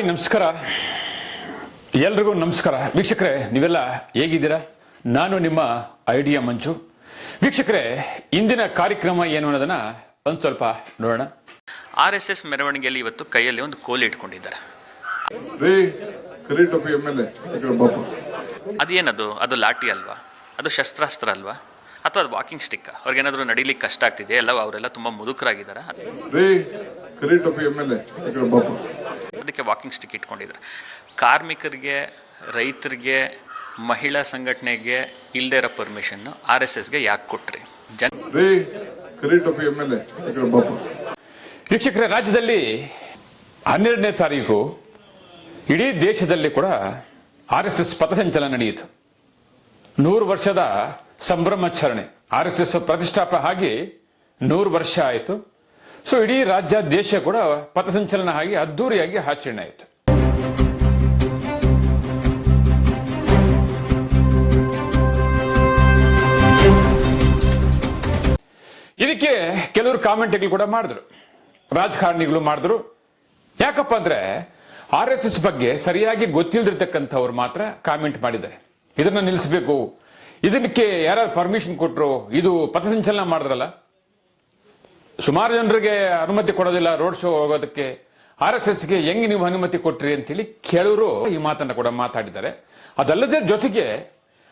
Hi ನಮಸ್ಕಾರ. ಎಲ್ರಿಗೂ ನಮಸ್ಕಾರ. ವೀಕ್ಷಕರೇ ನೀವೆಲ್ಲ ಹೇಗಿದ್ದೀರಾ? ನಾನು ನಿಮ್ಮ ಐಡಿಯಾ ಮಂಜು. ವೀಕ್ಷಕರೇ ಇಂದಿನ ಕಾರ್ಯಕ್ರಮ ಏನು ಅನ್ನೋದನ್ನ ಒಂದು ಸ್ವಲ್ಪ ನೋಡೋಣ. ಆರ್ ಎಸ್ ಎಸ್ ಮೆರವಣಿಗೆಯಲ್ಲಿ ಇವತ್ತು ಕೈಯಲ್ಲಿ ಒಂದು ಕೋಲಿ ಇಟ್ಕೊಂಡಿದ್ದಾರೆ. ಅದೇನದು? ಅದು ಲಾಠಿ ಅಲ್ವಾ? ಅದು ಶಸ್ತ್ರಾಸ್ತ್ರ ಅಲ್ವಾ? ಅಥವಾ ಅದು ವಾಕಿಂಗ್ ಸ್ಟಿಕ್ ಅವ್ರಿಗೇನಾದ್ರೂ ನಡೀಲಿಕ್ಕೆ ಕಷ್ಟ ಆಗ್ತಿದೆ ಎಲ್ಲ ಅವರೆಲ್ಲ ತುಂಬಾ ಮುದುಕರಾಗಿದ್ದಾರೆ? ಅದಕ್ಕೆ ವಾಕಿಂಗ್ ಸ್ಟಿಕ್ ಇಟ್ಕೊಂಡಿದ್ದಾರೆ ಕಾರ್ಮಿಕರಿಗೆ ರೈತರಿಗೆ ಮಹಿಳಾ ಸಂಘಟನೆಗೆ ಇಲ್ಲದೆ ಇರೋ ಪರ್ಮಿಷನ್ನು ಆರ್ ಎಸ್ ಎಸ್ಗೆ ಯಾಕೆ ಕೊಟ್ರಿ? ಜನ ವೀಕ್ಷಕರೇ ರಾಜ್ಯದಲ್ಲಿ ಹನ್ನೆರಡನೇ ತಾರೀಕು ಇಡೀ ದೇಶದಲ್ಲಿ ಕೂಡ ಆರ್ ಎಸ್ ಎಸ್ ಪಥಸಂಚಲನ ನಡೆಯಿತು. ನೂರು ವರ್ಷದ ಸಂಭ್ರಮಾಚರಣೆ. ಆರ್ ಎಸ್ ಎಸ್ ಪ್ರತಿಷ್ಠಾಪ ಆಗಿ ನೂರು ವರ್ಷ ಆಯಿತು. ಸೊ ಇಡೀ ರಾಜ್ಯ, ದೇಶ ಕೂಡ ಪಥಸಂಚಲನ ಆಗಿ ಅದ್ದೂರಿಯಾಗಿ ಆಚರಣೆ ಆಯಿತು. ಇದಕ್ಕೆ ಕೆಲವರು ಕಾಮೆಂಟ್ಗಳು ಕೂಡ ಮಾಡಿದ್ರು. ರಾಜಕಾರಣಿಗಳು ಮಾಡಿದ್ರು. ಯಾಕಪ್ಪ ಅಂದ್ರೆ ಆರ್ ಎಸ್ ಬಗ್ಗೆ ಸರಿಯಾಗಿ ಗೊತ್ತಿಲ್ದಿರ್ತಕ್ಕಂಥವ್ರು ಮಾತ್ರ ಕಾಮೆಂಟ್ ಮಾಡಿದ್ದಾರೆ. ಇದನ್ನ ನಿಲ್ಲಿಸಬೇಕು. ಇದಕ್ಕೆ ಯಾರು ಪರ್ಮಿಷನ್ ಕೊಟ್ರು, ಇದು ಪಥಸಂಚಲನ ಮಾಡಿದ್ರಲ್ಲ ಸುಮಾರು ಜನರಿಗೆ ಅನುಮತಿ ಕೊಡೋದಿಲ್ಲ ರೋಡ್ ಶೋ ಹೋಗೋದಕ್ಕೆ. ಆರ್ ಎಸ್ ಎಸ್ಗೆ ಹೆಂಗೆ ನೀವು ಅನುಮತಿ ಕೊಟ್ರಿ ಅಂತೇಳಿ ಕೆಲವರು ಈ ಮಾತನ್ನ ಕೂಡ ಮಾತಾಡಿದ್ದಾರೆ. ಅದಲ್ಲದೆ ಜೊತೆಗೆ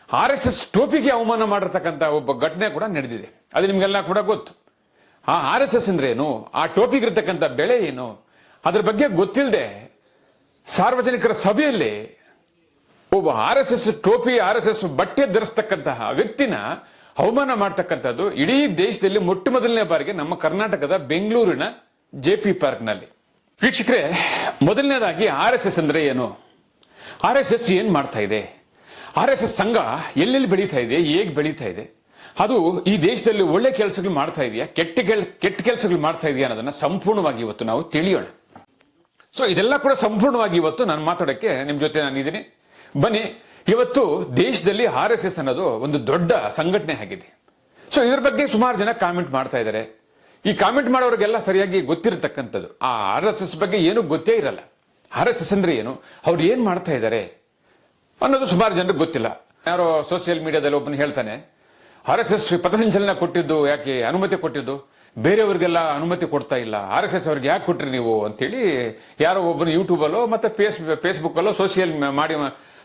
ಆರ್ ಎಸ್ ಎಸ್ ಟೋಪಿಗೆ ಅವಮಾನ ಮಾಡಿರ್ತಕ್ಕಂಥ ಒಬ್ಬ ಘಟನೆ ಕೂಡ ನಡೆದಿದೆ. ಅದು ನಿಮಗೆಲ್ಲ ಕೂಡ ಗೊತ್ತು. ಆ ಆರ್ ಎಸ್ ಎಸ್ ಅಂದ್ರೆ ಏನು? ಆ ಟೋಪಿಗೆ ಇರತಕ್ಕಂಥ ಬೆಳೆ ಏನು? ಅದ್ರ ಬಗ್ಗೆ ಗೊತ್ತಿಲ್ಲದೆ ಸಾರ್ವಜನಿಕರ ಸಭೆಯಲ್ಲಿ ಒಬ್ಬ ಆರ್ ಎಸ್ ಎಸ್ ಟೋಪಿ, ಆರ್ ಎಸ್ ಎಸ್ ಬಟ್ಟೆ ಧರಿಸ್ತಕ್ಕಂತಹ ವ್ಯಕ್ತಿನ ಅವಮಾನ ಮಾಡ್ತಕ್ಕಂಥದ್ದು ಇಡೀ ದೇಶದಲ್ಲಿ ಮೊಟ್ಟ ಮೊದಲನೇ ಬಾರಿಗೆ ನಮ್ಮ ಕರ್ನಾಟಕದ ಬೆಂಗಳೂರಿನ ಜೆ ಪಿ ಪಾರ್ಕ್ನಲ್ಲಿ. ವೀಕ್ಷಕರೇ, ಮೊದಲನೇದಾಗಿ ಆರ್ ಎಸ್ ಎಸ್ ಅಂದ್ರೆ ಏನು? ಆರ್ ಎಸ್ ಎಸ್ ಏನ್ ಮಾಡ್ತಾ ಇದೆ? ಆರ್ ಎಸ್ ಎಸ್ ಸಂಘ ಎಲ್ಲೆಲ್ಲಿ ಬೆಳೀತಾ ಇದೆ? ಹೇಗೆ ಬೆಳೀತಾ ಇದೆ? ಅದು ಈ ದೇಶದಲ್ಲಿ ಒಳ್ಳೆ ಕೆಲಸಗಳು ಮಾಡ್ತಾ ಇದೆಯಾ? ಕೆಟ್ಟ ಕೆಟ್ಟ ಕೆಲಸಗಳು ಮಾಡ್ತಾ ಇದೆಯಾ ಅನ್ನೋದನ್ನ ಸಂಪೂರ್ಣವಾಗಿ ಇವತ್ತು ನಾವು ತಿಳಿಯೋಣ. ಸೊ ಇದೆಲ್ಲ ಕೂಡ ಸಂಪೂರ್ಣವಾಗಿ ಇವತ್ತು ನಾನು ಮಾತಾಡೋಕ್ಕೆ ನಿಮ್ಮ ಜೊತೆ ನಾನು ಇದ್ದೀನಿ ಬನ್ನಿ ಇವತ್ತು ದೇಶದಲ್ಲಿ ಆರ್ ಎಸ್ ಎಸ್ ಅನ್ನೋದು ಒಂದು ದೊಡ್ಡ ಸಂಘಟನೆ ಆಗಿದೆ. ಸೊ ಇದ್ರ ಬಗ್ಗೆ ಸುಮಾರು ಜನ ಕಾಮೆಂಟ್ ಮಾಡ್ತಾ ಇದ್ದಾರೆ. ಈ ಕಾಮೆಂಟ್ ಮಾಡೋರಿಗೆಲ್ಲ ಸರಿಯಾಗಿ ಗೊತ್ತಿರತಕ್ಕಂಥದ್ದು. ಆ ಆರ್ ಎಸ್ ಎಸ್ ಬಗ್ಗೆ ಏನೂ ಗೊತ್ತೇ ಇರಲ್ಲ. ಆರ್ ಎಸ್ ಎಸ್ ಅಂದ್ರೆ ಏನು? ಅವ್ರು ಏನ್ ಮಾಡ್ತಾ ಇದ್ದಾರೆ? ಅನ್ನೋದು ಸುಮಾರು ಜನರಿಗೆ ಗೊತ್ತಿಲ್ಲ. ಯಾರೋ ಸೋಷಿಯಲ್ ಮೀಡಿಯಾದಲ್ಲಿ ಒಬ್ಬನು ಹೇಳ್ತಾನೆ, ಆರ್ ಎಸ್ ಎಸ್ ಪಥಸಂಚಲನ ಕೊಟ್ಟಿದ್ದು ಯಾಕೆ? ಅನುಮತಿ ಕೊಟ್ಟಿದ್ದು? ಬೇರೆಯವರಿಗೆಲ್ಲ ಅನುಮತಿ ಕೊಡ್ತಾ ಇಲ್ಲ. ಆರ್ ಎಸ್ ಎಸ್ ಅವ್ರಿಗೆ ಯಾಕೆ ಕೊಟ್ರಿ ನೀವು ಅಂತೇಳಿ ಯಾರೋ ಒಬ್ಬನು ಯೂಟ್ಯೂಬಲ್ಲೋ ಮತ್ತೆ ಫೇಸ್ ಫೇಸ್ಬುಕ್ಕಲ್ಲೋ ಸೋಷಿಯಲ್ ಮಾಡಿ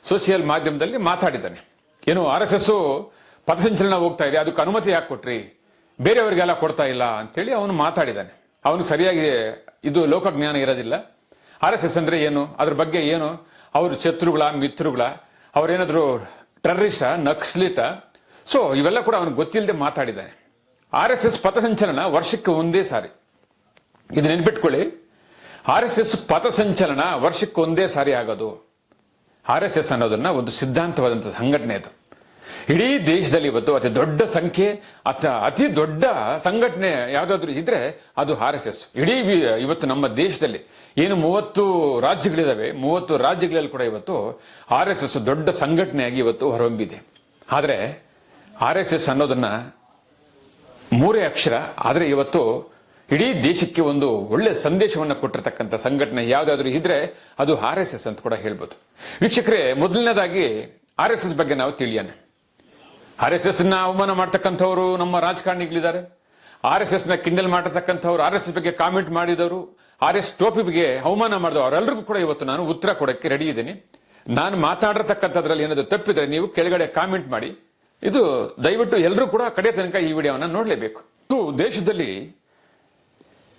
ಸೋಷಿಯಲ್ ಮಾಧ್ಯಮದಲ್ಲಿ ಮಾತಾಡಿದ್ದಾನೆ. ಏನು ಆರ್ ಎಸ್ ಎಸ್ ಪಥಸಂಚಲನ ಹೋಗ್ತಾ ಇದೆ. ಅದಕ್ಕೆ ಅನುಮತಿ ಯಾಕೆ ಕೊಟ್ರಿ? ಬೇರೆಯವರಿಗೆಲ್ಲ ಕೊಡ್ತಾ ಇಲ್ಲ ಅಂತೇಳಿ ಅವನು ಮಾತಾಡಿದ್ದಾನೆ. ಅವನು ಸರಿಯಾಗಿ ಇದು ಲೋಕಜ್ಞಾನ ಇರೋದಿಲ್ಲ. ಆರ್ ಎಸ್ ಎಸ್ ಅಂದ್ರೆ ಏನು? ಅದ್ರ ಬಗ್ಗೆ ಏನು? ಅವರು ಶತ್ರುಗಳ, ಮಿತ್ರಗಳ, ಅವರೇನಾದರೂ ಟೆರರಿಸ್ಟ ನಕ್ಸಲಿಟ ಸೊ ಇವೆಲ್ಲ ಕೂಡ ಅವನಿಗೆ ಗೊತ್ತಿಲ್ಲದೆ ಮಾತಾಡಿದ್ದಾನೆ. ಆರ್ ಎಸ್ ಎಸ್ ಪಥಸಂಚಲನ ವರ್ಷಕ್ಕೆ ಒಂದೇ ಸಾರಿ. ಇದು ನೆನ್ಪಿಟ್ಕೊಳ್ಳಿ. ಆರ್ ಎಸ್ ಎಸ್ ಪಥಸಂಚಲನ ವರ್ಷಕ್ಕೆ ಒಂದೇ ಸಾರಿ ಆಗೋದು. ಆರ್ ಎಸ್ ಎಸ್ ಅನ್ನೋದನ್ನ ಒಂದು ಸಿದ್ಧಾಂತವಾದಂಥ ಸಂಘಟನೆ ಅದು. ಇಡೀ ದೇಶದಲ್ಲಿ ಇವತ್ತು ಅತಿ ದೊಡ್ಡ ಸಂಖ್ಯೆ ಅಥ ಅತಿ ದೊಡ್ಡ ಸಂಘಟನೆ ಯಾವುದಾದ್ರೂ ಇದ್ರೆ ಅದು ಆರ್ ಎಸ್ ಎಸ್. ಇಡೀ ಇವತ್ತು ನಮ್ಮ ದೇಶದಲ್ಲಿ ಏನು ಮೂವತ್ತು ರಾಜ್ಯಗಳಿದಾವೆ, ಮೂವತ್ತು ರಾಜ್ಯಗಳಲ್ಲಿ ಕೂಡ ಇವತ್ತು ಆರ್ ಎಸ್ ಎಸ್ ದೊಡ್ಡ ಸಂಘಟನೆಯಾಗಿ ಇವತ್ತು ಹೊರಹೊಂಬಿದೆ ಆದರೆ ಆರ್ ಎಸ್ ಎಸ್ ಅನ್ನೋದನ್ನ ಮೂರೇ ಅಕ್ಷರ, ಆದರೆ ಇವತ್ತು ಇಡೀ ದೇಶಕ್ಕೆ ಒಂದು ಒಳ್ಳೆ ಸಂದೇಶವನ್ನು ಕೊಟ್ಟಿರ್ತಕ್ಕಂಥ ಸಂಘಟನೆ ಯಾವುದಾದ್ರೂ ಇದ್ರೆ ಅದು ಆರ್ ಎಸ್ ಎಸ್ ಅಂತ ಕೂಡ ಹೇಳ್ಬೋದು. ವೀಕ್ಷಕರೇ, ಮೊದಲನೇದಾಗಿ ಆರ್ ಎಸ್ ಎಸ್ ಬಗ್ಗೆ ನಾವು ತಿಳಿಯೋಣ. ಆರ್ ಎಸ್ ಎಸ್ನ ಅವಮಾನ ಮಾಡ್ತಕ್ಕಂಥವ್ರು ನಮ್ಮ ರಾಜಕಾರಣಿಗಳಿದ್ದಾರೆ. ಆರ್ ಎಸ್ ಎಸ್ನ ಕಿಂಡಲ್ ಮಾಡಿರ್ತಕ್ಕಂಥವ್ರು, ಆರ್ ಎಸ್ ಎಸ್ ಬಗ್ಗೆ ಕಾಮೆಂಟ್ ಮಾಡಿದವರು, ಆರ್ ಎಸ್ ಟೋಪಿ ಬಗ್ಗೆ ಅವಮಾನ ಮಾಡಿದವರು ಅವರೆಲ್ಲರಿಗೂ ಕೂಡ ಇವತ್ತು ನಾನು ಉತ್ತರ ಕೊಡಕ್ಕೆ ರೆಡಿ ಇದ್ದೀನಿ. ನಾನು ಮಾತಾಡಿರ್ತಕ್ಕಂಥದ್ರಲ್ಲಿ ಏನಾದರೂ ತಪ್ಪಿದ್ರೆ ನೀವು ಕೆಳಗಡೆ ಕಾಮೆಂಟ್ ಮಾಡಿ. ಇದು ದಯವಿಟ್ಟು ಎಲ್ಲರೂ ಕೂಡ ಕಡೆ ತನಕ ಈ ವಿಡಿಯೋವನ್ನು ನೋಡಲೇಬೇಕು. ಇದು ದೇಶದಲ್ಲಿ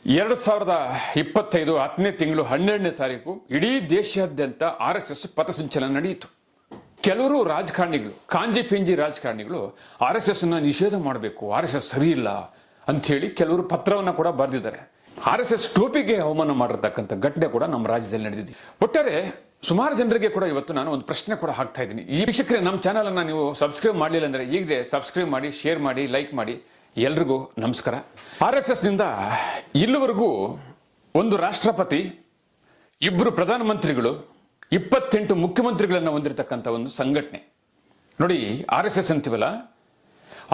ಎರಡು ಸಾವಿರದ ಇಪ್ಪತ್ತೈದು ಹತ್ತನೇ ತಿಂಗಳು ಹನ್ನೆರಡನೇ ತಾರೀಕು ಇಡೀ ದೇಶಾದ್ಯಂತ ಆರ್ ಎಸ್ ಎಸ್ ಪಥಸಂಚಲನ ನಡೆಯಿತು. ಕೆಲವರು ರಾಜಕಾರಣಿಗಳು ಕಾಂಜಿ ಪಿಂಜಿ ರಾಜಕಾರಣಿಗಳು ಆರ್ ಎಸ್ ಎಸ್ನ ನಿಷೇಧ ಮಾಡಬೇಕು, ಆರ್ ಎಸ್ ಎಸ್ ಸರಿ ಇಲ್ಲ ಅಂತ ಹೇಳಿ ಕೆಲವರು ಪತ್ರವನ್ನ ಕೂಡ ಬರೆದಿದ್ದಾರೆ. ಆರ್ ಎಸ್ ಎಸ್ ಟೋಪಿಗೆ ಅವಮಾನ ಮಾಡಿರ್ತಕ್ಕಂಥ ಘಟನೆ ಕೂಡ ನಮ್ಮ ರಾಜ್ಯದಲ್ಲಿ ನಡೆದಿದೆ. ಒಟ್ಟಾರೆ ಸುಮಾರು ಜನರಿಗೆ ಕೂಡ ಇವತ್ತು ನಾನು ಒಂದು ಪ್ರಶ್ನೆ ಕೂಡ ಹಾಕ್ತಾ ಇದ್ದೀನಿ. ಈ ವೀಕ್ಷಕರೇ, ನಮ್ಮ ಚಾನಲ್ ಅನ್ನ ನೀವು ಸಬ್ಸ್ಕ್ರೈಬ್ ಮಾಡಲಿಲ್ಲ ಅಂದ್ರೆ ಈಗಲೇ ಸಬ್ಸ್ಕ್ರೈಬ್ ಮಾಡಿ ಶೇರ್ ಮಾಡಿ ಲೈಕ್ ಮಾಡಿ. ಎಲ್ರಿಗೂ ನಮಸ್ಕಾರ. ಆರ್ ಎಸ್ ಎಸ್ನಿಂದ ಇಲ್ಲಿವರೆಗೂ ಒಂದು ರಾಷ್ಟ್ರಪತಿ ಇಬ್ಬರು ಪ್ರಧಾನಮಂತ್ರಿಗಳು ಇಪ್ಪತ್ತೆಂಟು ಮುಖ್ಯಮಂತ್ರಿಗಳನ್ನ ಹೊಂದಿರತಕ್ಕಂಥ ಒಂದು ಸಂಘಟನೆ. ನೋಡಿ ಆರ್ ಎಸ್ ಎಸ್ ಅಂತೀವಲ್ಲ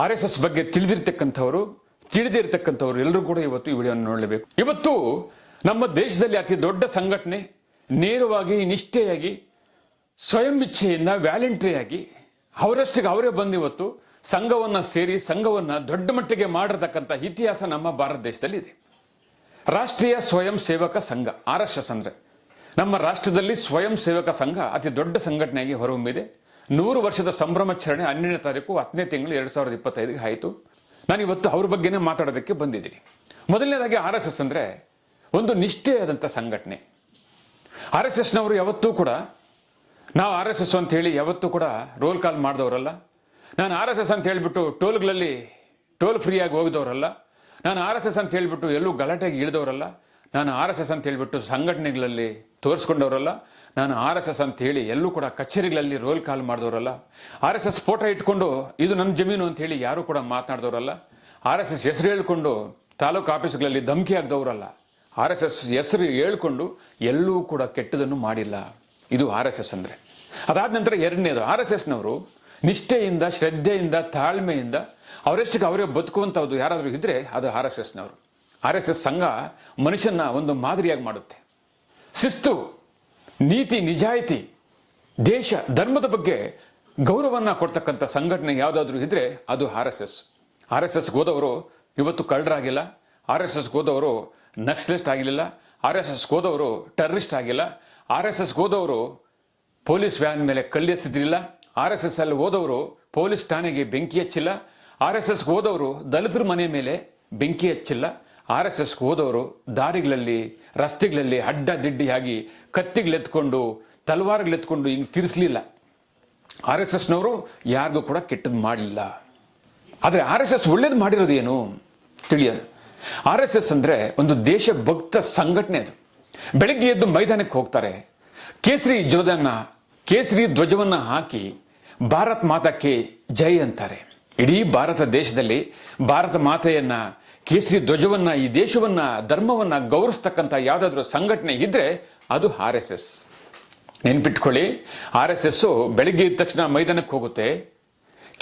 ಆರ್ ಎಸ್ ಎಸ್ ಬಗ್ಗೆ ತಿಳಿದಿರ್ತಕ್ಕಂಥವ್ರು, ತಿಳಿದೇ ಇರತಕ್ಕಂಥವ್ರು ಎಲ್ಲರೂ ಕೂಡ ಇವತ್ತು ಈ ವಿಡಿಯೋನ ನೋಡಲೇಬೇಕು. ಇವತ್ತು ನಮ್ಮ ದೇಶದಲ್ಲಿ ಅತಿ ದೊಡ್ಡ ಸಂಘಟನೆ ನೇರವಾಗಿ ನಿಷ್ಠೆಯಾಗಿ, ಸ್ವಯಂ ಇಚ್ಛೆಯಿಂದ, ವ್ಯಾಲೆಂಟ್ರಿಯಾಗಿ ಅವರಷ್ಟಿಗೆ ಅವರೇ ಬಂದು ಇವತ್ತು ಸಂಘವನ್ನ ಸೇರಿ, ಸಂಘವನ್ನ ದೊಡ್ಡ ಮಟ್ಟಿಗೆ ಮಾಡಿರ್ತಕ್ಕಂಥ ಇತಿಹಾಸ ನಮ್ಮ ಭಾರತ ದೇಶದಲ್ಲಿ ಇದೆ. ರಾಷ್ಟ್ರೀಯ ಸ್ವಯಂ ಸೇವಕ ಸಂಘ, ಆರ್ ಎಸ್ ಎಸ್ ಅಂದರೆ. ನಮ್ಮ ರಾಷ್ಟ್ರದಲ್ಲಿ ಸ್ವಯಂ ಸೇವಕ ಸಂಘ ಅತಿ ದೊಡ್ಡ ಸಂಘಟನೆಯಾಗಿ ಹೊರಹೊಮ್ಮಿದೆ. ನೂರು ವರ್ಷದ ಸಂಭ್ರಮಾಚರಣೆ ಹನ್ನೆರಡನೇ ತಾರೀಕು, ಹತ್ತನೇ ತಿಂಗಳು ಎರಡ್ ಸಾವಿರದ ಇಪ್ಪತ್ತೈದಿಗೆ ಆಯಿತು. ನಾನು ಇವತ್ತು ಅವ್ರ ಬಗ್ಗೆನೇ ಮಾತಾಡೋದಕ್ಕೆ ಬಂದಿದ್ದೀನಿ. ಮೊದಲನೇದಾಗಿ ಆರ್ ಎಸ್ ಎಸ್ ಅಂದರೆ ಒಂದು ನಿಷ್ಠೆಯಾದಂಥ ಸಂಘಟನೆ. ಆರ್ ಎಸ್ ಎಸ್ನವರು ಯಾವತ್ತೂ ಕೂಡ, ನಾವು ಆರ್ ಎಸ್ ಎಸ್ ಅಂತ ಹೇಳಿ ಯಾವತ್ತೂ ಕೂಡ ರೋಲ್ ಕಾಲ್ ಮಾಡಿದವರಲ್ಲ. ನಾನು ಆರ್ ಎಸ್ ಎಸ್ ಅಂತ ಹೇಳಿಬಿಟ್ಟು ಟೋಲ್ಗಳಲ್ಲಿ ಟೋಲ್ ಫ್ರೀಯಾಗಿ ಹೋಗಿದವರಲ್ಲ. ನಾನು ಆರ್ ಎಸ್ ಎಸ್ ಅಂತ ಹೇಳಿಬಿಟ್ಟು ಎಲ್ಲೂ ಗಲಾಟೆಗೆ ಇಳಿದವರಲ್ಲ. ನಾನು ಆರ್ ಎಸ್ ಎಸ್ ಅಂತ ಹೇಳಿಬಿಟ್ಟು ಸಂಘಟನೆಗಳಲ್ಲಿ ತೋರಿಸ್ಕೊಂಡವರಲ್ಲ. ನಾನು ಆರ್ ಎಸ್ ಎಸ್ ಅಂತ ಹೇಳಿ ಎಲ್ಲೂ ಕೂಡ ಕಚೇರಿಗಳಲ್ಲಿ ರೋಲ್ ಕಾಲ್ ಮಾಡಿದವರಲ್ಲ. ಆರ್ ಎಸ್ ಎಸ್ ಫೋಟೋ ಇಟ್ಕೊಂಡು ಇದು ನನ್ನ ಜಮೀನು ಅಂತ ಹೇಳಿ ಯಾರು ಕೂಡ ಮಾತನಾಡಿದವರಲ್ಲ. ಆರ್ ಎಸ್ ಎಸ್ ಹೆಸರು ಹೇಳ್ಕೊಂಡು ತಾಲೂಕು ಆಫೀಸ್ಗಳಲ್ಲಿ ಧಮಕಿ ಆಗ್ದವರಲ್ಲ ಆರ್ ಎಸ್ ಎಸ್ ಹೆಸರು ಹೇಳ್ಕೊಂಡು ಎಲ್ಲೂ ಕೂಡ ಕೆಟ್ಟದನ್ನು ಮಾಡಿಲ್ಲ. ಇದು ಆರ್ ಎಸ್ ಎಸ್ ಅಂದರೆ. ಅದಾದ ನಂತರ ಎರಡನೇದು, ಆರ್ ಎಸ್ ಎಸ್ನವರು ನಿಷ್ಠೆಯಿಂದ, ಶ್ರದ್ಧೆಯಿಂದ, ತಾಳ್ಮೆಯಿಂದ ಅವರಷ್ಟಕ್ಕೆ ಅವರೇ ಬದುಕುವಂಥದ್ದು ಯಾರಾದರೂ ಇದ್ದರೆ ಅದು ಆರ್ ಎಸ್ ಎಸ್ನವರು. ಆರ್ ಎಸ್ ಎಸ್ ಸಂಘ ಮನುಷ್ಯನ ಒಂದು ಮಾದರಿಯಾಗಿ ಮಾಡುತ್ತೆ. ಶಿಸ್ತು, ನೀತಿ, ನಿಜಾಯಿತಿ, ದೇಶ, ಧರ್ಮದ ಬಗ್ಗೆ ಗೌರವವನ್ನು ಕೊಡ್ತಕ್ಕಂಥ ಸಂಘಟನೆ ಯಾವುದಾದ್ರೂ ಇದ್ದರೆ ಅದು R S S. R S ಎಸ್ಗೆ ಹೋದವರು ಇವತ್ತು ಕಳ್ಳರಾಗಿಲ್ಲ. ಆರ್ ಎಸ್ ಎಸ್ಗೆ ಹೋದವರು ನಕ್ಸಲಿಸ್ಟ್ ಆಗಿಲ್ಲ ಆರ್ ಎಸ್ ಎಸ್ ಹೋದವರು ಟೆರರಿಸ್ಟ್ ಆಗಿಲ್ಲ, ಆರ್ ಎಸ್ ಎಸ್ ಹೋದವರು ಪೊಲೀಸ್ ವ್ಯಾನ್ ಮೇಲೆ ಕಲ್ಲೆಸೆದಿಲ್ಲ ಆರ್ ಎಸ್ ಎಸ್ ಅಲ್ಲಿ ಹೋದವರು ಪೊಲೀಸ್ ಠಾಣೆಗೆ ಬೆಂಕಿ ಹಚ್ಚಿಲ್ಲ, ಆರ್ ಎಸ್ ಎಸ್ ಹೋದವರು ದಲಿತರ ಮನೆ ಮೇಲೆ ಬೆಂಕಿ ಹಚ್ಚಿಲ್ಲ, ಆರ್ ಎಸ್ ಎಸ್ ಹೋದವರು ದಾರಿಗಳಲ್ಲಿ, ರಸ್ತೆಗಳಲ್ಲಿ ಅಡ್ಡ ದಿಡ್ಡಿಯಾಗಿ ಕತ್ತಿಗಳೆತ್ಕೊಂಡು ತಲವಾರುಗಳೆತ್ಕೊಂಡು ಹಿಂಗೆ ತಿರ್ಸ್ಲಿಲ್ಲ. ಆರ್ ಎಸ್ ಎಸ್ನವರು ಯಾರಿಗೂ ಕೂಡ ಕೆಟ್ಟದ್ದು ಮಾಡಲಿಲ್ಲ ಆದರೆ ಆರ್ ಎಸ್ ಎಸ್ ಒಳ್ಳೇದು ಮಾಡಿರೋದು ಏನು ತಿಳಿಯೋದು ಆರ್ ಎಸ್ ಎಸ್ ಅಂದ್ರೆ ಒಂದು ದೇಶಭಕ್ತ ಸಂಘಟನೆ ಅದು. ಬೆಳಗ್ಗೆ ಎದ್ದು ಮೈದಾನಕ್ಕೆ ಹೋಗ್ತಾರೆ. ಕೇಸರಿ ಧ್ವಜವನ್ನ ಕೇಸರಿ ಧ್ವಜವನ್ನ ಹಾಕಿ ಭಾರತ್ ಮಾತಕ್ಕೆ ಜೈ ಅಂತಾರೆ. ಇಡೀ ಭಾರತ ದೇಶದಲ್ಲಿ ಭಾರತ ಮಾತೆಯನ್ನ, ಕೇಸರಿ ಧ್ವಜವನ್ನ, ಈ ದೇಶವನ್ನ, ಧರ್ಮವನ್ನ ಗೌರವಿಸ್ತಕ್ಕಂಥ ಯಾವುದಾದ್ರೂ ಸಂಘಟನೆ ಇದ್ರೆ ಅದು ಆರ್ ಎಸ್ ಎಸ್. ನೆನ್ಪಿಟ್ಕೊಳ್ಳಿ, ಆರ್ ಎಸ್ ಎಸ್ ಬೆಳಿಗ್ಗೆ ಎದ್ದ ತಕ್ಷಣ ಮೈದಾನಕ್ಕೆ ಹೋಗುತ್ತೆ.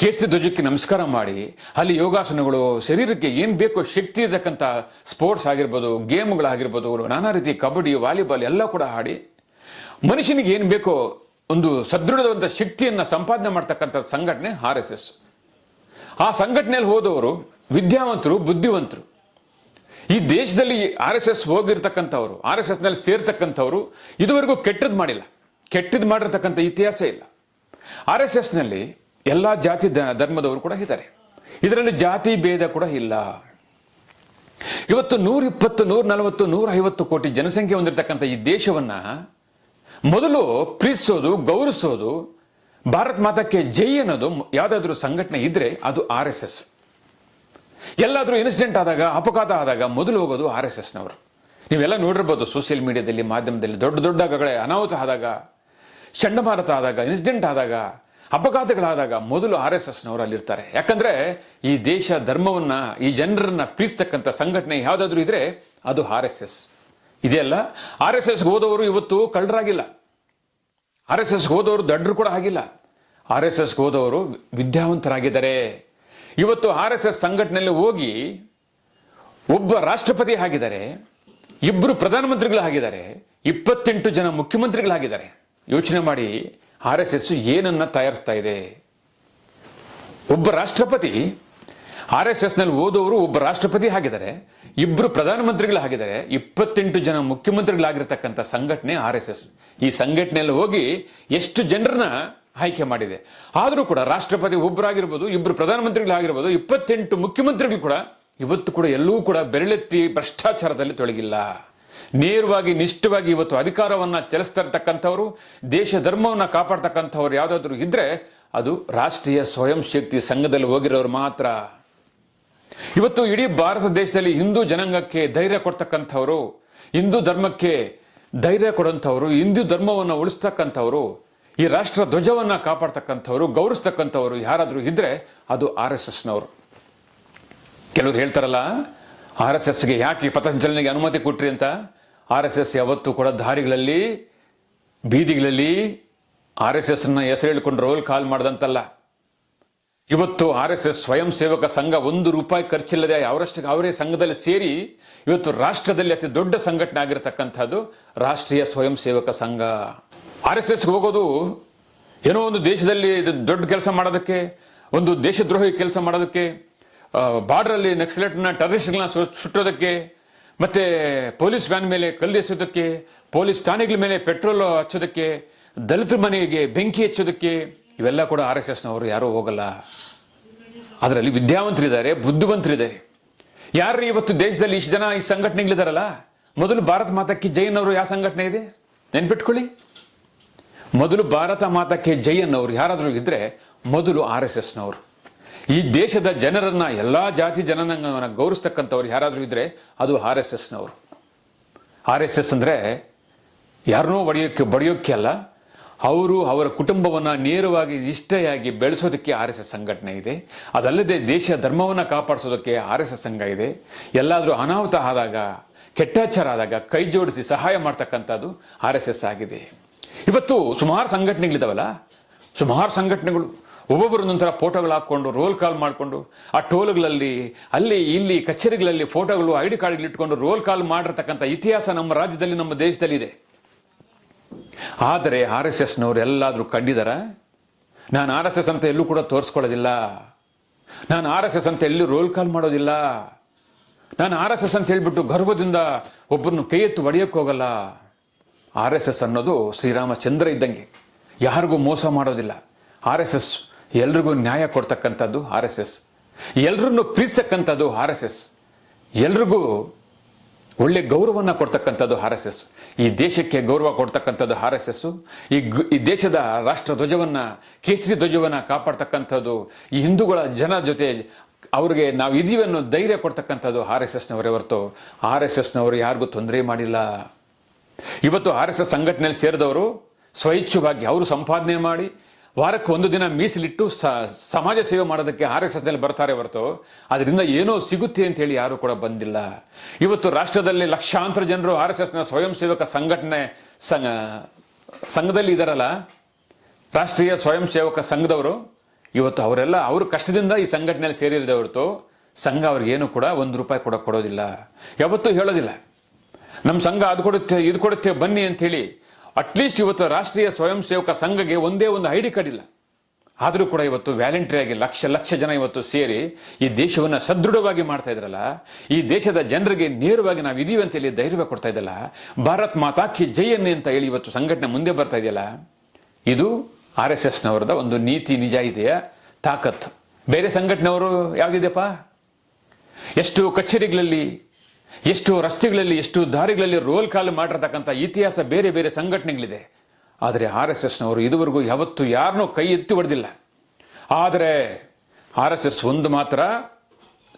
ಕೇಸರಿ ಧ್ವಜಕ್ಕೆ ನಮಸ್ಕಾರ ಮಾಡಿ. ಅಲ್ಲಿ ಯೋಗಾಸನಗಳು, ಶರೀರಕ್ಕೆ ಏನು ಬೇಕೋ ಶಕ್ತಿ ಇರತಕ್ಕಂಥ ಸ್ಪೋರ್ಟ್ಸ್ ಆಗಿರ್ಬೋದು ಗೇಮ್ಗಳಾಗಿರ್ಬೋದು ನಾನಾ ರೀತಿ ಕಬಡ್ಡಿ, ವಾಲಿಬಾಲ್ ಎಲ್ಲ ಕೂಡ ಆಡಿ, ಮನುಷ್ಯನಿಗೆ ಏನು ಬೇಕೋ ಒಂದು ಸದೃಢವಾದಂಥ ಶಕ್ತಿಯನ್ನ ಸಂಪಾದನೆ ಮಾಡ್ತಕ್ಕಂಥ ಸಂಘಟನೆ ಆರ್ ಎಸ್ ಎಸ್. ಆ ಸಂಘಟನೆಯಲ್ಲಿ ಹೋದವರು ವಿದ್ಯಾವಂತರು, ಬುದ್ಧಿವಂತರು. ಈ ದೇಶದಲ್ಲಿ ಆರ್ ಎಸ್ ಎಸ್ ಹೋಗಿರ್ತಕ್ಕಂಥವ್ರು, ಆರ್ ಎಸ್ ಎಸ್ನಲ್ಲಿ ಸೇರ್ತಕ್ಕಂಥವ್ರು ಇದುವರೆಗೂ ಕೆಟ್ಟದ್ದು ಮಾಡಿಲ್ಲ. ಕೆಟ್ಟದ್ದು ಮಾಡಿರ್ತಕ್ಕಂಥ ಇತಿಹಾಸ ಇಲ್ಲ. ಆರ್ ಎಸ್ ಎಸ್ನಲ್ಲಿ ಎಲ್ಲಾ ಜಾತಿ ಧರ್ಮದವರು ಕೂಡ ಇದ್ದಾರೆ. ಇದರಲ್ಲಿ ಜಾತಿ ಭೇದ ಕೂಡ ಇಲ್ಲ. ಇವತ್ತು ನೂರ ಇಪ್ಪತ್ತು ನೂರ ನಲವತ್ತು ನೂರ ಐವತ್ತು ಕೋಟಿ ಜನಸಂಖ್ಯೆ ಹೊಂದಿರತಕ್ಕಂಥ ಈ ದೇಶವನ್ನ ಮೊದಲು ಪ್ರೀತಿಸೋದು, ಗೌರವಿಸೋದು, ಭಾರತ್ ಮಾತಕ್ಕೆ ಜೈ ಅನ್ನೋದು ಯಾವುದಾದ್ರೂ ಸಂಘಟನೆ ಇದ್ರೆ ಅದು ಆರ್ ಎಸ್ ಎಸ್. ಎಲ್ಲಾದ್ರೂ ಇನ್ಸಿಡೆಂಟ್ ಆದಾಗ, ಅಪಘಾತ ಆದಾಗ ಮೊದಲು ಹೋಗೋದು ಆರ್ ಎಸ್ ಎಸ್ನವರು. ನೀವೆಲ್ಲ ನೋಡಿರ್ಬೋದು ಸೋಷಿಯಲ್ ಮೀಡಿಯಾದಲ್ಲಿ ಮಾಧ್ಯಮದಲ್ಲಿ ದೊಡ್ಡ ದೊಡ್ಡ ಅನಾಹುತ ಆದಾಗ, ಚಂಡಮಾರುತ ಆದಾಗ ಇನ್ಸಿಡೆಂಟ್ ಆದಾಗ ಅಪಘಾತಗಳಾದಾಗ ಮೊದಲು ಆರ್ ಎಸ್ ಎಸ್ನವರು ಅಲ್ಲಿರ್ತಾರೆ ಯಾಕಂದ್ರೆ ಈ ದೇಶ ಧರ್ಮವನ್ನ, ಈ ಜನರನ್ನ ಪ್ರೀತಿಸ್ತಕ್ಕಂಥ ಸಂಘಟನೆ ಯಾವುದಾದ್ರೂ ಇದ್ರೆ ಅದು ಆರ್ ಎಸ್ ಎಸ್. ಇದೆಯಲ್ಲ ಆರ್ ಎಸ್ ಎಸ್ ಹೋದವರು ಇವತ್ತು ಕಳ್ಳರಾಗಿಲ್ಲ. ಆರ್ ಎಸ್ ಎಸ್ ಹೋದವರು ದಡ್ಡರು ಕೂಡ ಆಗಿಲ್ಲ. ಆರ್ ಎಸ್ ಎಸ್ ಹೋದವರು ವಿದ್ಯಾವಂತರಾಗಿದ್ದಾರೆ. ಇವತ್ತು ಆರ್ ಎಸ್ ಎಸ್ ಸಂಘಟನೆಯಲ್ಲಿ ಹೋಗಿ ಒಬ್ಬ ರಾಷ್ಟ್ರಪತಿ ಆಗಿದ್ದಾರೆ ಇಬ್ಬರು ಪ್ರಧಾನಮಂತ್ರಿಗಳಾಗಿದ್ದಾರೆ ಇಪ್ಪತ್ತೆಂಟು ಜನ ಮುಖ್ಯಮಂತ್ರಿಗಳಾಗಿದ್ದಾರೆ. ಯೋಚನೆ ಮಾಡಿ ಆರ್ ಎಸ್ ಎಸ್ ಏನನ್ನ ತಯಾರಿಸ್ತಾ ಇದೆ? ಒಬ್ಬ ರಾಷ್ಟ್ರಪತಿ, ಆರ್ ಎಸ್ ಎಸ್ನಲ್ಲಿ ಓದೋರು ಒಬ್ಬ ರಾಷ್ಟ್ರಪತಿ ಆಗಿದ್ದಾರೆ ಇಬ್ಬರು ಪ್ರಧಾನಮಂತ್ರಿಗಳಾಗಿದ್ದಾರೆ ಇಪ್ಪತ್ತೆಂಟು ಜನ ಮುಖ್ಯಮಂತ್ರಿಗಳಾಗಿರ್ತಕ್ಕಂಥ ಸಂಘಟನೆ ಆರ್ ಎಸ್ ಎಸ್. ಈ ಸಂಘಟನೆಯಲ್ಲಿ ಹೋಗಿ ಎಷ್ಟು ಜನರನ್ನ ಆಯ್ಕೆ ಮಾಡಿದೆ? ಆದರೂ ಕೂಡ ರಾಷ್ಟ್ರಪತಿ ಒಬ್ಬರಾಗಿರ್ಬೋದು ಇಬ್ಬರು ಪ್ರಧಾನಮಂತ್ರಿಗಳಾಗಿರ್ಬೋದು, ಇಪ್ಪತ್ತೆಂಟು ಮುಖ್ಯಮಂತ್ರಿಗಳು ಕೂಡ ಇವತ್ತು ಕೂಡ ಎಲ್ಲವೂ ಕೂಡ ಬೆರಳೆತ್ತಿ ಭ್ರಷ್ಟಾಚಾರದಲ್ಲಿ ತೊಡಗಿಲ್ಲ. ನೇರವಾಗಿ, ನಿಷ್ಠವಾಗಿ ಇವತ್ತು ಅಧಿಕಾರವನ್ನ ಚಲಿಸ್ತಾ ಇರ್ತಕ್ಕಂಥವ್ರು ದೇಶ ಧರ್ಮವನ್ನ ಕಾಪಾಡ್ತಕ್ಕಂಥವ್ರು ಯಾವ್ದಾದ್ರು ಇದ್ರೆ ಅದು ರಾಷ್ಟ್ರೀಯ ಸ್ವಯಂ ಶಕ್ತಿ ಸಂಘದಲ್ಲಿ ಹೋಗಿರೋರು ಮಾತ್ರ. ಇವತ್ತು ಇಡೀ ಭಾರತ ದೇಶದಲ್ಲಿ ಹಿಂದೂ ಜನಾಂಗಕ್ಕೆ ಧೈರ್ಯ ಕೊಡ್ತಕ್ಕಂಥವ್ರು, ಹಿಂದೂ ಧರ್ಮಕ್ಕೆ ಧೈರ್ಯ ಕೊಡುವಂಥವ್ರು ಹಿಂದೂ ಧರ್ಮವನ್ನು ಉಳಿಸ್ತಕ್ಕಂಥವ್ರು, ಈ ರಾಷ್ಟ್ರ ಧ್ವಜವನ್ನ ಕಾಪಾಡ್ತಕ್ಕಂಥವ್ರು, ಗೌರವಿಸ್ತಕ್ಕಂಥವ್ರು ಯಾರಾದ್ರೂ ಇದ್ರೆ ಅದು ಆರ್ ಎಸ್ ಎಸ್ನವರು. ಕೆಲವರು ಹೇಳ್ತಾರಲ್ಲ, ಆರ್ ಎಸ್ ಎಸ್ಗೆ ಯಾಕೆ ಪಥಸಂಚಲನೆಗೆ ಅನುಮತಿ ಕೊಟ್ರಿ ಅಂತ? ಆರ್ ಎಸ್ ಎಸ್ ಯಾವತ್ತೂ ಕೂಡ ದಾರಿಗಳಲ್ಲಿ, ಬೀದಿಗಳಲ್ಲಿ ಆರ್ ಎಸ್ ಎಸ್ನ ಹೆಸರು ಹೇಳ್ಕೊಂಡು ರೋಲ್ ಕಾಲ್ ಮಾಡ್ದಂತಲ್ಲ. ಇವತ್ತು ಆರ್ ಎಸ್ ಎಸ್ ಸ್ವಯಂ ಸೇವಕ ಸಂಘ ಒಂದು ರೂಪಾಯಿ ಖರ್ಚಿಲ್ಲದೆ ಅವರಷ್ಟು, ಅವರೇ ಸಂಘದಲ್ಲಿ ಸೇರಿ ಇವತ್ತು ರಾಷ್ಟ್ರದಲ್ಲಿ ಅತಿ ದೊಡ್ಡ ಸಂಘಟನೆ ಆಗಿರತಕ್ಕಂಥದ್ದು ರಾಷ್ಟ್ರೀಯ ಸ್ವಯಂ ಸೇವಕ ಸಂಘ. ಆರ್ ಎಸ್ ಎಸ್ ಹೋಗೋದು ಏನೋ ಒಂದು ದೇಶದಲ್ಲಿ ದೊಡ್ಡ ಕೆಲಸ ಮಾಡೋದಕ್ಕೆ, ಒಂದು ದೇಶದ್ರೋಹಿ ಕೆಲಸ ಮಾಡೋದಕ್ಕೆ ಬಾರ್ಡರ್ ಅಲ್ಲಿ ನಕ್ಸಲೇಟ್ನ ಟೆರರಿಸ್ಟ್ಗಳನ್ನ ಸುಟ್ಟೋದಕ್ಕೆ ಮತ್ತೆ ಪೊಲೀಸ್ ವ್ಯಾನ್ ಮೇಲೆ ಕಲ್ಲೆಸೋದಕ್ಕೆ, ಪೊಲೀಸ್ ಠಾಣೆಗಳ ಮೇಲೆ ಪೆಟ್ರೋಲ್ ಹಚ್ಚೋದಕ್ಕೆ, ದಲಿತರ ಮನೆಗೆ ಬೆಂಕಿ ಹಚ್ಚೋದಕ್ಕೆ, ಇವೆಲ್ಲ ಕೂಡ ಆರ್ ಎಸ್ ಎಸ್ನವರು ಯಾರೂ ಹೋಗಲ್ಲ. ಅದರಲ್ಲಿ ವಿದ್ಯಾವಂತರಿದ್ದಾರೆ, ಬುದ್ಧಿವಂತರಿದ್ದಾರೆ. ಯಾರು ಇವತ್ತು ದೇಶದಲ್ಲಿ ಇಷ್ಟು ಜನ ಈ ಸಂಘಟನೆಗಳಿದಾರಲ್ಲ? ಮೊದಲು ಭಾರತ ಮಾತಕ್ಕೆ ಜೈನ್ ಅವರು ಯಾವ ಸಂಘಟನೆ ಇದೆ? ನೆನ್ಪಿಟ್ಕೊಳ್ಳಿ. ಮೊದಲು ಭಾರತ ಮಾತಕ್ಕೆ ಜೈ ಅನ್ನೋರು ಯಾರಾದರೂ ಇದ್ದರೆ ಮೊದಲು ಆರ್ ಎಸ್ ಎಸ್ನವರು. ಈ ದೇಶದ ಜನರನ್ನ, ಎಲ್ಲಾ ಜಾತಿ ಜನನಂಗವನ್ನ ಗೌರವಿಸ್ತಕ್ಕಂಥವ್ರು ಯಾರಾದರೂ ಇದ್ರೆ ಅದು ಆರ್ ಎಸ್ ಎಸ್ನವರು. ಆರ್ ಎಸ್ ಎಸ್ ಅಂದ್ರೆ ಯಾರನ್ನೂ ಬಡಿಯೋಕ್ಕೆ ಬಡಿಯೋಕ್ಕೆ ಅಲ್ಲ, ಅವರು ಅವರ ಕುಟುಂಬವನ್ನು ನೇರವಾಗಿ ನಿಷ್ಠೆಯಾಗಿ ಬೆಳೆಸೋದಕ್ಕೆ ಆರ್ ಎಸ್ ಎಸ್ ಸಂಘಟನೆ ಇದೆ. ಅದಲ್ಲದೆ ದೇಶ ಧರ್ಮವನ್ನು ಕಾಪಾಡಿಸೋದಕ್ಕೆ ಆರ್ ಎಸ್ ಎಸ್ ಸಂಘ ಇದೆ. ಎಲ್ಲಾದರೂ ಅನಾಹುತ ಆದಾಗ, ಕೆಟ್ಟಾಚಾರ ಆದಾಗ ಕೈ ಜೋಡಿಸಿ ಸಹಾಯ ಮಾಡ್ತಕ್ಕಂಥದ್ದು ಆರ್ ಎಸ್ ಎಸ್ ಆಗಿದೆ. ಇವತ್ತು ಸುಮಾರು ಸಂಘಟನೆಗಳಿದಾವಲ್ಲ, ಸುಮಾರು ಸಂಘಟನೆಗಳು ಒಬ್ಬೊಬ್ಬರು ಒಂಥರ ಫೋಟೋಗಳು ಹಾಕ್ಕೊಂಡು ರೋಲ್ ಕಾಲ್ ಮಾಡಿಕೊಂಡು, ಆ ಟೋಲ್ಗಳಲ್ಲಿ, ಅಲ್ಲಿ, ಇಲ್ಲಿ, ಕಚೇರಿಗಳಲ್ಲಿ ಫೋಟೋಗಳು, ಐ ಡಿ ಕಾರ್ಡ್ಗಳು ಇಟ್ಕೊಂಡು ರೋಲ್ ಕಾಲ್ ಮಾಡಿರ್ತಕ್ಕಂಥ ಇತಿಹಾಸ ನಮ್ಮ ರಾಜ್ಯದಲ್ಲಿ, ನಮ್ಮ ದೇಶದಲ್ಲಿ ಇದೆ. ಆದರೆ ಆರ್ ಎಸ್ ಎಸ್ನವ್ರು ಎಲ್ಲಾದರೂ ಕಂಡಿದಾರ? ನಾನು ಆರ್ ಎಸ್ ಎಸ್ ಅಂತ ಎಲ್ಲೂ ಕೂಡ ತೋರಿಸ್ಕೊಳ್ಳೋದಿಲ್ಲ. ನಾನು ಆರ್ ಎಸ್ ಎಸ್ ಅಂತ ಎಲ್ಲೂ ರೋಲ್ ಕಾಲ್ ಮಾಡೋದಿಲ್ಲ. ನಾನು ಆರ್ ಎಸ್ ಎಸ್ ಅಂತ ಹೇಳ್ಬಿಟ್ಟು ಗರ್ವದಿಂದ ಒಬ್ಬರನ್ನು ಕೈ ಎತ್ತು ಹೋಗಲ್ಲ. ಆರ್ ಎಸ್ ಎಸ್ ಅನ್ನೋದು ಶ್ರೀರಾಮಚಂದ್ರ ಇದ್ದಂಗೆ. ಯಾರಿಗೂ ಮೋಸ ಮಾಡೋದಿಲ್ಲ. ಆರ್ ಎಸ್ ಎಸ್ ಎಲ್ರಿಗೂ ನ್ಯಾಯ ಕೊಡ್ತಕ್ಕಂಥದ್ದು ಆರ್ ಎಸ್ ಎಸ್. ಎಲ್ರನ್ನು ಪ್ರೀತಿಸಕ್ಕಂಥದ್ದು ಆರ್ ಎಸ್ ಎಸ್. ಎಲ್ರಿಗೂ ಒಳ್ಳೆ ಗೌರವವನ್ನು ಕೊಡ್ತಕ್ಕಂಥದ್ದು ಆರ್ ಎಸ್ ಎಸ್. ಈ ದೇಶಕ್ಕೆ ಗೌರವ ಕೊಡ್ತಕ್ಕಂಥದ್ದು ಆರ್ ಎಸ್ ಎಸ್. ಈ ಈ ದೇಶದ ರಾಷ್ಟ್ರ ಧ್ವಜವನ್ನ, ಕೇಸರಿ ಧ್ವಜವನ್ನ ಕಾಪಾಡ್ತಕ್ಕಂಥದ್ದು ಈ ಹಿಂದೂಗಳ ಜನ ಜೊತೆ ಅವ್ರಿಗೆ ನಾವು ಇದೀವಿ ಅನ್ನೋ ಧೈರ್ಯ ಕೊಡ್ತಕ್ಕಂಥದ್ದು ಆರ್ ಎಸ್ ಎಸ್ನವರೇ ಹೊರತು. ಆರ್ ಎಸ್ ಎಸ್ನವರು ಯಾರಿಗೂ ತೊಂದರೆ ಮಾಡಿಲ್ಲ. ಇವತ್ತು ಆರ್ ಎಸ್ ಎಸ್ ಸಂಘಟನೆಯಲ್ಲಿ ಸೇರಿದವರು ಸ್ವಇಚ್ಛವಾಗಿ ಅವರು ಸಂಪಾದನೆ ಮಾಡಿ ವಾರಕ್ಕೆ ಒಂದು ದಿನ ಮೀಸಲಿಟ್ಟು ಸಮಾಜ ಸೇವೆ ಮಾಡೋದಕ್ಕೆ ಆರ್ ಎಸ್ ಎಸ್ನಲ್ಲಿ ಬರ್ತಾರೆ ಹೊರತು, ಅದರಿಂದ ಏನೋ ಸಿಗುತ್ತೆ ಅಂತ ಹೇಳಿ ಯಾರು ಕೂಡ ಬಂದಿಲ್ಲ. ಇವತ್ತು ರಾಷ್ಟ್ರದಲ್ಲಿ ಲಕ್ಷಾಂತರ ಜನರು ಆರ್ ಎಸ್ ಎಸ್ನ ಸ್ವಯಂ ಸೇವಕ ಸಂಘಟನೆ ಸಂಘ, ಸಂಘದಲ್ಲಿ ಇದ್ದಾರಲ್ಲ ರಾಷ್ಟ್ರೀಯ ಸ್ವಯಂ ಸೇವಕ ಸಂಘದವರು, ಇವತ್ತು ಅವರೆಲ್ಲ ಅವರು ಕಷ್ಟದಿಂದ ಈ ಸಂಘಟನೆಯಲ್ಲಿ ಸೇರಿದೆ ಹೊರತು, ಸಂಘ ಅವ್ರಿಗೇನು ಕೂಡ ಒಂದು ರೂಪಾಯಿ ಕೂಡ ಕೊಡೋದಿಲ್ಲ. ಯಾವತ್ತೂ ಹೇಳೋದಿಲ್ಲ. ನಮ್ಮ ಸಂಘ ಅದು ಕೊಡುತ್ತೆ ಇದು ಕೊಡುತ್ತೆ ಬನ್ನಿ ಅಂತೇಳಿ ಅಟ್ಲೀಸ್ಟ್ ಇವತ್ತು ರಾಷ್ಟ್ರೀಯ ಸ್ವಯಂ ಸೇವಕ ಸಂಘಗೆ ಒಂದೇ ಒಂದು ಐ ಡಿ ಕಾರ್ಡ್ ಇಲ್ಲ. ಆದರೂ ಕೂಡ ಇವತ್ತು ವ್ಯಾಲೆಂಟರಿಯಾಗಿ ಲಕ್ಷ ಲಕ್ಷ ಜನ ಇವತ್ತು ಸೇರಿ ಈ ದೇಶವನ್ನು ಸದೃಢವಾಗಿ ಮಾಡ್ತಾ ಇದ್ರಲ್ಲ, ಈ ದೇಶದ ಜನರಿಗೆ ನೇರವಾಗಿ ನಾವು ಇದೀವಿ ಅಂತ ಹೇಳಿ ಧೈರ್ಯ ಕೊಡ್ತಾ ಇದ್ದಲ್ಲ ಭಾರತ್ ಮಾತಾ ಕಿ ಜೈ ಅನ್ನಿ ಅಂತ ಹೇಳಿ ಇವತ್ತು ಸಂಘಟನೆ ಮುಂದೆ ಬರ್ತಾ ಇದೆಯಲ್ಲ, ಇದು ಆರ್ ಎಸ್ ಎಸ್ನವರದ ಒಂದು ನೀತಿ ನಿಜಾಯಿತಿಯ ತಾಕತ್ತು. ಬೇರೆ ಸಂಘಟನೆಯವರು ಯಾವುದಿದೆಯಪ್ಪ? ಎಷ್ಟು ಕಚೇರಿಗಳಲ್ಲಿ ಎಷ್ಟು ರಸ್ತೆಗಳಲ್ಲಿ, ಎಷ್ಟು ದಾರಿಗಳಲ್ಲಿ ರೋಲ್ ಕಾಲ್ ಮಾಡಿರ್ತಕ್ಕಂಥ ಇತಿಹಾಸ ಬೇರೆ ಬೇರೆ ಸಂಘಟನೆಗಳಿದೆ. ಆದರೆ ಆರ್ ಎಸ್ ಎಸ್ನವರು ಇದುವರೆಗೂ ಯಾವತ್ತೂ ಯಾರನ್ನೂ ಕೈ ಎತ್ತಿ ಹೊಡೆದಿಲ್ಲ. ಆದರೆ ಆರ್ ಎಸ್ ಎಸ್ ಒಂದು ಮಾತ್ರ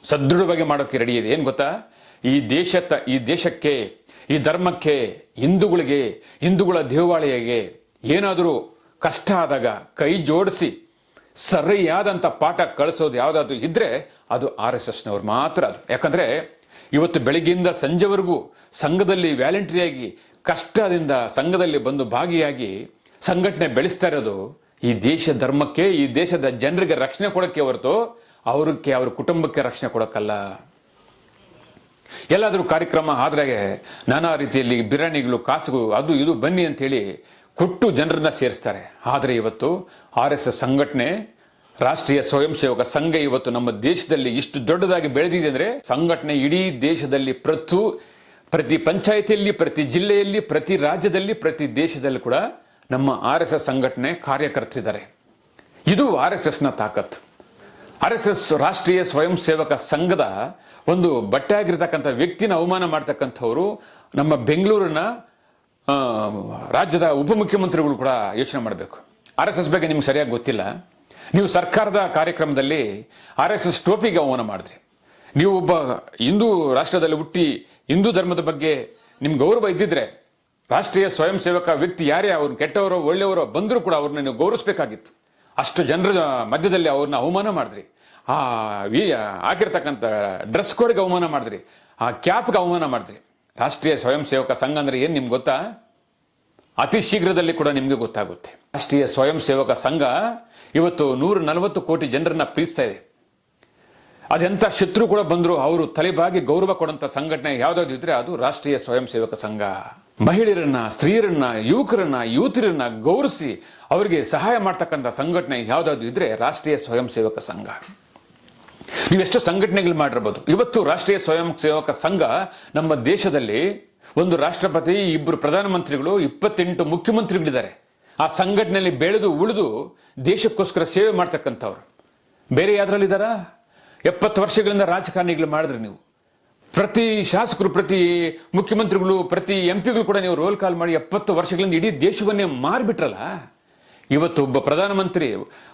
ಸದೃಢವಾಗಿ ಮಾಡೋಕ್ಕೆ ರೆಡಿ ಇದೆ. ಏನು ಗೊತ್ತಾ? ಈ ದೇಶ ಈ ದೇಶಕ್ಕೆ, ಈ ಧರ್ಮಕ್ಕೆ, ಹಿಂದೂಗಳಿಗೆ, ಹಿಂದೂಗಳ ದೇವಾಲಯಗೆ ಏನಾದರೂ ಕಷ್ಟ ಆದಾಗ ಕೈ ಜೋಡಿಸಿ, ಸರಿಯಾದಂಥ ಪಾಠ ಕಳಿಸೋದು ಯಾವುದಾದ್ರೂ ಇದ್ದರೆ ಅದು ಆರ್ ಎಸ್ ಎಸ್ನವ್ರು ಮಾತ್ರ ಅದು. ಯಾಕಂದ್ರೆ ಇವತ್ತು ಬೆಳಗ್ಗೆಯಿಂದ ಸಂಜೆವರೆಗೂ ಸಂಘದಲ್ಲಿ ವ್ಯಾಲೆಂಟರಿಯಾಗಿ, ಕಷ್ಟದಿಂದ ಸಂಘದಲ್ಲಿ ಬಂದು ಭಾಗಿಯಾಗಿ ಸಂಘಟನೆ ಬೆಳೆಸ್ತಾ ಇರೋದು ಈ ದೇಶ ಧರ್ಮಕ್ಕೆ, ಈ ದೇಶದ ಜನರಿಗೆ ರಕ್ಷಣೆ ಕೊಡೋಕ್ಕೆ ಹೊರತು ಅವ್ರಿಗೆ, ಅವ್ರ ಕುಟುಂಬಕ್ಕೆ ರಕ್ಷಣೆ ಕೊಡೋಕ್ಕಲ್ಲ. ಎಲ್ಲಾದರೂ ಕಾರ್ಯಕ್ರಮ ಆದ್ರೆ ನಾನಾ ರೀತಿಯಲ್ಲಿ ಬಿರಿಯಾನಿಗಳು ಕಾಸುಗು ಅದು ಇದು ಬನ್ನಿ ಅಂತೇಳಿ ಕೊಟ್ಟು ಜನರನ್ನ ಸೇರಿಸ್ತಾರೆ. ಆದರೆ ಇವತ್ತು ಆರ್ ಎಸ್ ಎಸ್ ಸಂಘಟನೆ ರಾಷ್ಟ್ರೀಯ ಸ್ವಯಂ ಸೇವಕ ಸಂಘ ಇವತ್ತು ನಮ್ಮ ದೇಶದಲ್ಲಿ ಇಷ್ಟು ದೊಡ್ಡದಾಗಿ ಬೆಳೆದಿದೆ ಅಂದ್ರೆ ಸಂಘಟನೆ ಇಡೀ ದೇಶದಲ್ಲಿ ಪ್ರತಿ ಪ್ರತಿ ಪಂಚಾಯತಿಯಲ್ಲಿ, ಪ್ರತಿ ಜಿಲ್ಲೆಯಲ್ಲಿ, ಪ್ರತಿ ರಾಜ್ಯದಲ್ಲಿ, ಪ್ರತಿ ದೇಶದಲ್ಲಿ ಕೂಡ ನಮ್ಮ ಆರ್ ಎಸ್ ಎಸ್ ಸಂಘಟನೆ ಕಾರ್ಯಕರ್ತರಿದ್ದಾರೆ. ಇದು ಆರ್ ಎಸ್ ಎಸ್ನ ತಾಕತ್ತು. ಆರ್ ಎಸ್ ಎಸ್ ರಾಷ್ಟ್ರೀಯ ಸ್ವಯಂ ಸೇವಕ ಸಂಘದ ಒಂದು ಬಟ್ಟೆ ಆಗಿರ್ತಕ್ಕಂಥ ವ್ಯಕ್ತಿನ ಅವಮಾನ ಮಾಡ್ತಕ್ಕಂಥವ್ರು ನಮ್ಮ ಬೆಂಗಳೂರಿನ ರಾಜ್ಯದ ಉಪಮುಖ್ಯಮಂತ್ರಿಗಳು ಕೂಡ ಯೋಚನೆ ಮಾಡಬೇಕು. ಆರ್ ಎಸ್ ಎಸ್ ಬಗ್ಗೆ ನಿಮ್ಗೆ ಸರಿಯಾಗಿ ಗೊತ್ತಿಲ್ಲ. ನೀವು ಸರ್ಕಾರದ ಕಾರ್ಯಕ್ರಮದಲ್ಲಿ ಆರ್ ಎಸ್ ಎಸ್ ಟೋಪಿಗೆ ಅವಮಾನ ಮಾಡಿದ್ರಿ. ನೀವು ಒಬ್ಬ ಹಿಂದೂ ರಾಷ್ಟ್ರದಲ್ಲಿ ಹುಟ್ಟಿ ಹಿಂದೂ ಧರ್ಮದ ಬಗ್ಗೆ ನಿಮ್ಗೆ ಗೌರವ ಇದ್ದಿದ್ರೆ ರಾಷ್ಟ್ರೀಯ ಸ್ವಯಂ ಸೇವಕ ವ್ಯಕ್ತಿ ಯಾರೇ ಅವ್ರನ್ನ ಕೆಟ್ಟವರೋ ಒಳ್ಳೆಯವರೋ ಬಂದರೂ ಕೂಡ ಅವ್ರನ್ನ ನೀವು ಗೌರವಿಸಬೇಕಾಗಿತ್ತು. ಅಷ್ಟು ಜನರ ಮಧ್ಯದಲ್ಲಿ ಅವ್ರನ್ನ ಅವಮಾನ ಮಾಡಿದ್ರಿ. ಆ ವಿ ಹಾಕಿರ್ತಕ್ಕಂಥ ಡ್ರೆಸ್ ಕೋಡ್ಗೆ ಅವಮಾನ ಮಾಡಿದ್ರಿ. ಆ ಕ್ಯಾಪ್ಗೆ ಅವಮಾನ ಮಾಡಿದ್ರಿ. ರಾಷ್ಟ್ರೀಯ ಸ್ವಯಂ ಸೇವಕ ಸಂಘ ಅಂದ್ರೆ ಏನು ನಿಮ್ಗೆ ಗೊತ್ತಾ? ಅತಿ ಶೀಘ್ರದಲ್ಲಿ ಕೂಡ ನಿಮಗೆ ಗೊತ್ತಾಗುತ್ತೆ. ರಾಷ್ಟ್ರೀಯ ಸ್ವಯಂ ಸೇವಕ ಸಂಘ ಇವತ್ತು ನೂರ ನಲವತ್ತು ಕೋಟಿ ಜನರನ್ನ ಪ್ರೀತಿಸ್ತಾ ಇದೆ. ಅದೆಂಥ ಶತ್ರು ಕೂಡ ಬಂದರೂ ಅವರು ತಲೆಬಾಗಿ ಗೌರವ ಕೊಡಂತ ಸಂಘಟನೆ ಯಾವ್ದಾದ್ರು ಇದ್ರೆ ಅದು ರಾಷ್ಟ್ರೀಯ ಸ್ವಯಂ ಸೇವಕ ಸಂಘ. ಮಹಿಳೆಯರನ್ನ, ಸ್ತ್ರೀಯರನ್ನ, ಯುವಕರನ್ನ, ಯುವತಿಯರನ್ನ ಗೌರವಿಸಿ ಅವರಿಗೆ ಸಹಾಯ ಮಾಡ್ತಕ್ಕಂಥ ಸಂಘಟನೆ ಯಾವ್ದಾದ್ರು ಇದ್ರೆ ರಾಷ್ಟ್ರೀಯ ಸ್ವಯಂ ಸೇವಕ ಸಂಘ. ನೀವೆಷ್ಟು ಸಂಘಟನೆಗಳು ಮಾಡಿರ್ಬೋದು. ಇವತ್ತು ರಾಷ್ಟ್ರೀಯ ಸ್ವಯಂ ಸೇವಕ ಸಂಘ ನಮ್ಮ ದೇಶದಲ್ಲಿ ಒಂದು ರಾಷ್ಟ್ರಪತಿ ಇಬ್ಬರು ಪ್ರಧಾನಮಂತ್ರಿಗಳು, ಇಪ್ಪತ್ತೆಂಟು ಮುಖ್ಯಮಂತ್ರಿಗಳಿದ್ದಾರೆ. ಆ ಸಂಘಟನೆಯಲ್ಲಿ ಬೆಳೆದು ಉಳಿದು ದೇಶಕ್ಕೋಸ್ಕರ ಸೇವೆ ಮಾಡ್ತಕ್ಕಂಥವ್ರು. ಬೇರೆ ಯಾವ್ದ್ರಲ್ಲಿದ್ದಾರ ಎಪ್ಪತ್ತು ವರ್ಷಗಳಿಂದ ರಾಜಕಾರಣಿಗಳು ಮಾಡಿದ್ರಿ ನೀವು. ಪ್ರತಿ ಶಾಸಕರು, ಪ್ರತಿ ಮುಖ್ಯಮಂತ್ರಿಗಳು, ಪ್ರತಿ ಎಂ ಪಿಗಳು ಕೂಡ ನೀವು ರೋಲ್ ಕಾಲ್ ಮಾಡಿ ಎಪ್ಪತ್ತು ವರ್ಷಗಳಿಂದ ಇಡೀ ದೇಶವನ್ನೇ ಮಾರ್ಬಿಟ್ರಲ್ಲ? ಇವತ್ತು ಒಬ್ಬ ಪ್ರಧಾನಮಂತ್ರಿ,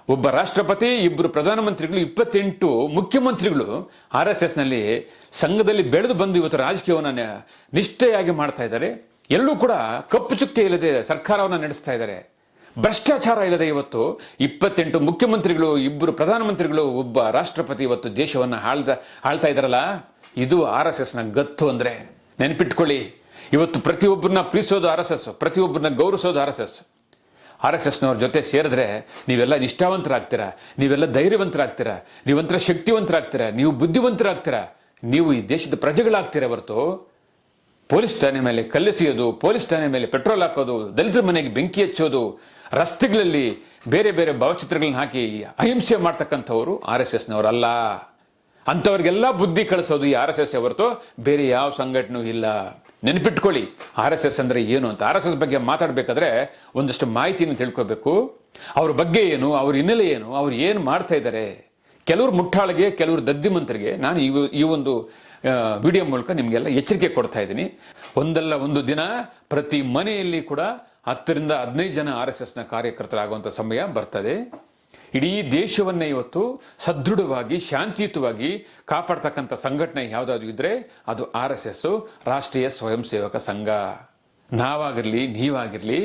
ಒಬ್ಬ ರಾಷ್ಟ್ರಪತಿ, ಇಬ್ಬರು ಪ್ರಧಾನಮಂತ್ರಿಗಳು, ಇಪ್ಪತ್ತೆಂಟು ಮುಖ್ಯಮಂತ್ರಿಗಳು ಆರ್ ಎಸ್ ಎಸ್ನಲ್ಲಿ ಸಂಘದಲ್ಲಿ ಬೆಳೆದು ಬಂದು ಇವತ್ತು ರಾಜಕೀಯವನ್ನು ನಿಷ್ಠೆಯಾಗಿ ಮಾಡ್ತಾ ಇದ್ದಾರೆ. ಎಲ್ಲೂ ಕೂಡ ಕಪ್ಪು ಚುಕ್ಕೆ ಇಲ್ಲದೆ ಸರ್ಕಾರವನ್ನು ನಡೆಸ್ತಾ ಇದ್ದಾರೆ. ಭ್ರಷ್ಟಾಚಾರ ಇಲ್ಲದೆ ಇವತ್ತು ಇಪ್ಪತ್ತೆಂಟು ಮುಖ್ಯಮಂತ್ರಿಗಳು, ಇಬ್ಬರು ಪ್ರಧಾನಮಂತ್ರಿಗಳು, ಒಬ್ಬ ರಾಷ್ಟ್ರಪತಿ ಇವತ್ತು ದೇಶವನ್ನು ಆಳ್ದ, ಆಳ್ತಾ ಇದ್ದಾರಲ್ಲ? ಇದು ಆರ್ ಎಸ್ ಎಸ್ನ ಗತ್ತು ಅಂದರೆ. ನೆನಪಿಟ್ಕೊಳ್ಳಿ. ಇವತ್ತು ಪ್ರತಿಯೊಬ್ಬರನ್ನ ಪ್ರೀತಿಸೋದು ಆರ್ ಎಸ್ ಎಸ್, ಪ್ರತಿಯೊಬ್ಬರನ್ನ ಗೌರವಿಸೋದು R S S. R S ಎಸ್ನವ್ರ ಜೊತೆ ಸೇರಿದ್ರೆ ನೀವೆಲ್ಲ ನಿಷ್ಠಾವಂತರಾಗ್ತೀರಾ, ನೀವೆಲ್ಲ ಧೈರ್ಯವಂತರಾಗ್ತೀರಾ, ನೀವಂತರ ಶಕ್ತಿವಂತರಾಗ್ತೀರಾ, ನೀವು ಬುದ್ಧಿವಂತರಾಗ್ತೀರಾ, ನೀವು ಈ ದೇಶದ ಪ್ರಜೆಗಳಾಗ್ತೀರಾ ಹೊರತು ಪೊಲೀಸ್ ಠಾಣೆ ಮೇಲೆ ಕಲ್ಲೆಸೆಯೋದು ಪೊಲೀಸ್ ಠಾಣೆ ಮೇಲೆ ಪೆಟ್ರೋಲ್ ಹಾಕೋದು, ದಲಿತರ ಮನೆಗೆ ಬೆಂಕಿ ಹಚ್ಚೋದು ರಸ್ತೆಗಳಲ್ಲಿ ಬೇರೆ ಬೇರೆ ಭಾವಚಿತ್ರಗಳನ್ನ ಹಾಕಿ ಅಹಿಂಸೆ ಮಾಡ್ತಕ್ಕಂಥವ್ರು ಆರ್ ಎಸ್ ಎಸ್ನವರಲ್ಲ. ಅಂಥವ್ರಿಗೆಲ್ಲ ಬುದ್ಧಿ ಕಳಿಸೋದು ಈ ಆರ್ ಎಸ್ ಎಸ್ ಹೊರತು ಬೇರೆ ಯಾವ ಸಂಘಟನೆ ಇಲ್ಲ. ನೆನಪಿಟ್ಕೊಳ್ಳಿ, ಆರ್ ಎಸ್ ಎಸ್ ಅಂದ್ರೆ ಏನು ಅಂತ. ಆರ್ ಎಸ್ ಎಸ್ ಬಗ್ಗೆ ಮಾತಾಡಬೇಕಾದ್ರೆ ಒಂದಷ್ಟು ಮಾಹಿತಿಯನ್ನು ತಿಳ್ಕೋಬೇಕು. ಅವ್ರ ಬಗ್ಗೆ ಏನು, ಅವ್ರ ಹಿನ್ನೆಲೆ ಏನು, ಅವ್ರು ಏನು ಮಾಡ್ತಾ ಇದ್ದಾರೆ. ಕೆಲವರು ಮುಟ್ಟಾಳಿಗೆ, ಕೆಲವರು ದದ್ದಿಮಂತರಿಗೆ ನಾನು ಈ ಈ ಒಂದು ವಿಡಿಯೋ ಮೂಲಕ ನಿಮಗೆಲ್ಲ ಎಚ್ಚರಿಕೆ ಕೊಡ್ತಾ ಇದ್ದೀನಿ. ಒಂದಲ್ಲ ಒಂದು ದಿನ ಪ್ರತಿ ಮನೆಯಲ್ಲಿ ಕೂಡ ಹತ್ತರಿಂದ ಹದಿನೈದು ಜನ ಆರ್ ಎಸ್ ಎಸ್ನ ಕಾರ್ಯಕರ್ತರಾಗುವಂಥ ಸಮಯ ಬರ್ತದೆ. ಇಡೀ ದೇಶವನ್ನೇ ಇವತ್ತು ಸದೃಢವಾಗಿ, ಶಾಂತಿಯುತವಾಗಿ ಕಾಪಾಡ್ತಕ್ಕಂಥ ಸಂಘಟನೆ ಯಾವುದಾದ್ರು ಇದ್ದರೆ ಅದು ಆರ್ ಎಸ್ ಎಸ್ಸು ರಾಷ್ಟ್ರೀಯ ಸ್ವಯಂ ಸೇವಕ ಸಂಘ. ನಾವಾಗಿರಲಿ, ನೀವಾಗಿರ್ಲಿ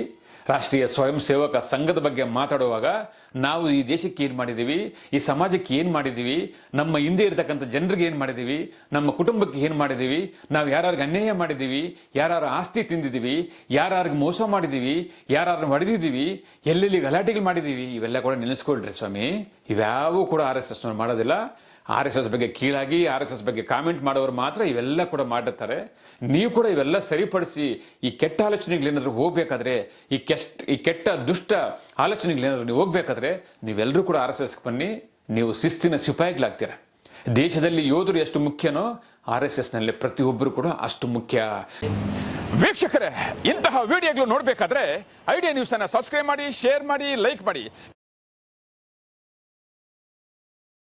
ರಾಷ್ಟ್ರೀಯ ಸ್ವಯಂ ಸೇವಕ ಸಂಘದ ಬಗ್ಗೆ ಮಾತಾಡುವಾಗ ನಾವು ಈ ದೇಶಕ್ಕೆ ಏನು ಮಾಡಿದ್ದೀವಿ ಈ ಸಮಾಜಕ್ಕೆ ಏನು ಮಾಡಿದ್ದೀವಿ ನಮ್ಮ ಹಿಂದೆ ಇರತಕ್ಕಂಥ ಜನರಿಗೆ ಏನು ಮಾಡಿದ್ದೀವಿ ನಮ್ಮ ಕುಟುಂಬಕ್ಕೆ ಏನು ಮಾಡಿದ್ದೀವಿ ನಾವು ಯಾರ್ಯಾರಿಗೆ ಅನ್ಯಾಯ ಮಾಡಿದ್ದೀವಿ ಯಾರ್ಯಾರ ಆಸ್ತಿ ತಿಂದಿದ್ದೀವಿ ಯಾರ್ಯಾರಿಗೆ ಮೋಸ ಮಾಡಿದ್ದೀವಿ ಯಾರ್ಯಾರನ್ನ ಹೊಡೆದಿದ್ದೀವಿ ಎಲ್ಲೆಲ್ಲಿ ಗಲಾಟೆಗಳು ಮಾಡಿದ್ದೀವಿ ಇವೆಲ್ಲ ಕೂಡ ನೆನೆಸ್ಕೊಳ್ರಿ ಸ್ವಾಮಿ. ಇವ್ಯಾವೂ ಕೂಡ ಆರ್ ಎಸ್ ಎಸ್ನವ್ರು ಮಾಡೋದಿಲ್ಲ. ಆರ್ ಎಸ್ ಎಸ್ ಬಗ್ಗೆ ಕೀಳಾಗಿ, ಆರ್ ಎಸ್ ಎಸ್ ಬಗ್ಗೆ ಕಾಮೆಂಟ್ ಮಾಡೋರು ಮಾತ್ರ ಇವೆಲ್ಲ ಕೂಡ ಮಾಡಿರ್ತಾರೆ. ನೀವು ಕೂಡ ಇವೆಲ್ಲ ಸರಿಪಡಿಸಿ ಈ ಕೆಟ್ಟ ಆಲೋಚನೆಗಳೇನಾದ್ರೂ ಹೋಗ್ಬೇಕಾದ್ರೆ, ಈ ಕೆಸ್ಟ್ ಈ ಕೆಟ್ಟ ದುಷ್ಟ ಆಲೋಚನೆಗಳೇನಾದ್ರೂ ನೀವು ಹೋಗ್ಬೇಕಾದ್ರೆ, ನೀವೆಲ್ಲರೂ ಕೂಡ ಆರ್ ಎಸ್ ಎಸ್ ಬನ್ನಿ. ನೀವು ಶಿಸ್ತಿನ ಸಿಪಾಯಿಗಳಾಗ್ತೀರ. ದೇಶದಲ್ಲಿ ಯೋಧರು ಎಷ್ಟು ಮುಖ್ಯನೋ, ಆರ್ ಎಸ್ ಎಸ್ನಲ್ಲಿ ಪ್ರತಿಯೊಬ್ಬರು ಕೂಡ ಅಷ್ಟು ಮುಖ್ಯ. ವೀಕ್ಷಕರೇ, ಇಂತಹ ವಿಡಿಯೋಗಳು ನೋಡಬೇಕಾದ್ರೆ, ಐಡಿಯಾ ನ್ಯೂಸನ್ನು ಸಬ್ಸ್ಕ್ರೈಬ್ ಮಾಡಿ ಶೇರ್ ಮಾಡಿ ಲೈಕ್ ಮಾಡಿ.